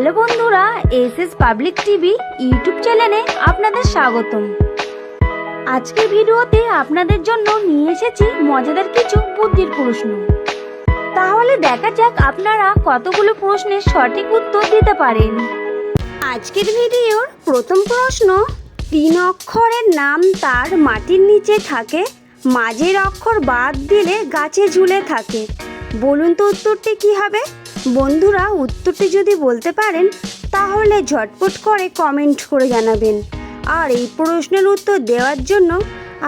Hello বন্ধুরা S S public TV YouTube চ্যানেলে আপনাদের স্বাগতম। আজকের ভিডিওতে আপনাদের জন্য নিয়ে এসেছি মজাদার কিছু বুদ্ধির প্রশ্ন। তাহলে দেখা যাক আপনারা কতগুলো প্রশ্নের সঠিক উত্তর দিতে পারেন। আজকের ভিডিওর প্রথম প্রশ্ন, তিন অক্ষরের নাম তার মাটির নিচে থাকে, মাঝের অক্ষর বাদ দিলে গাছে ঝুলে থাকে। বলুন তো উত্তরটি কি হবে? বন্ধুরা উত্তরটি যদি বলতে পারেন, তাহলে ঝটপট করে কমেন্ট করে জানাবেন। আর এই প্রশ্নের উত্তর দেওয়ার জন্য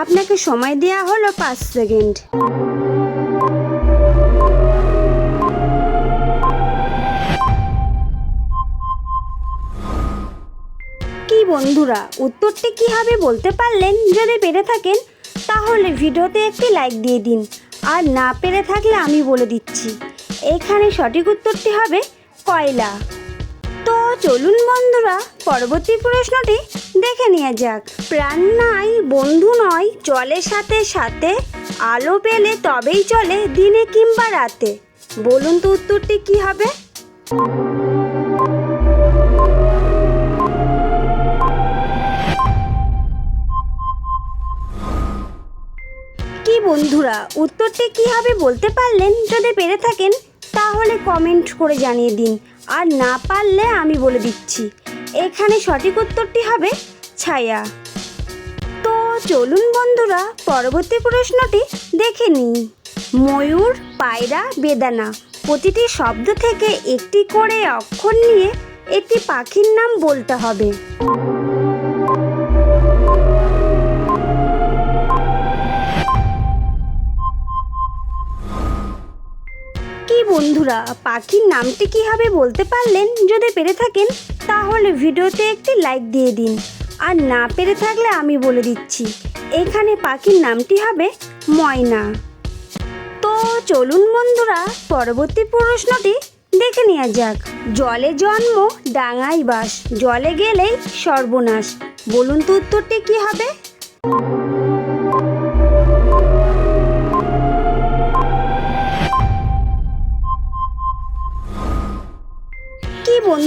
আপনাকে সময় দেওয়া হলো পাঁচ সেকেন্ড। কি বন্ধুরা, উত্তরটি কি হবে বলতে পারলেন যদি পেরে থাকেন, তাহলে ভিডিওতে একটি লাইক দিয়ে দিন। আর না পেরে থাকলে আমি বলে দিচ্ছি। এখানে সঠিক উত্তরটি হবে কয়লা। তো চলুন বন্ধুরা, পরবর্তী প্রশ্নটি দেখে নেওয়া যাক। প্রাণ নাই, বন্ধু নয়, চলে সাথে সাথে, আলো পেলে তবেই চলে, দিনে কিংবা রাতে। বলুন তো উত্তরটি কি হবে? কি বন্ধুরা, উত্তরটি কি হবে বলতে পারলেন? যদি পেরে থাকেন তাহলে কমেন্ট করে জানিয়ে দিন। আর না পারলে আমি বলে দিচ্ছি। এখানে সঠিক উত্তরটি হবে ছায়া। তো চলুন বন্ধুরা, পরবর্তী প্রশ্নটি দেখে নিই। ময়ূর, পায়রা, বেদানা প্রতিটি শব্দ থেকে একটি করে অক্ষর নিয়ে একটি পাখির নাম বলতে হবে। কি বন্ধুরা? পাখির নামটি কি হবে বলতে পারলেন? যদি পেরে থাকেন, তাহলে ভিডিওতে একটি লাইক দিয়ে দিন। আর না পেরে থাকলে আমি বলে দিচ্ছি, এখানে পাখির নামটি হবে ময়না। তো চলুন বন্ধুরা, পরবর্তী প্রশ্নটি দেখে নেওয়া যাক। জলে জন্ম ডাঙাই বাস, জলে গেলেই সর্বনাশ। বলুন তো উত্তরটি কি হবে?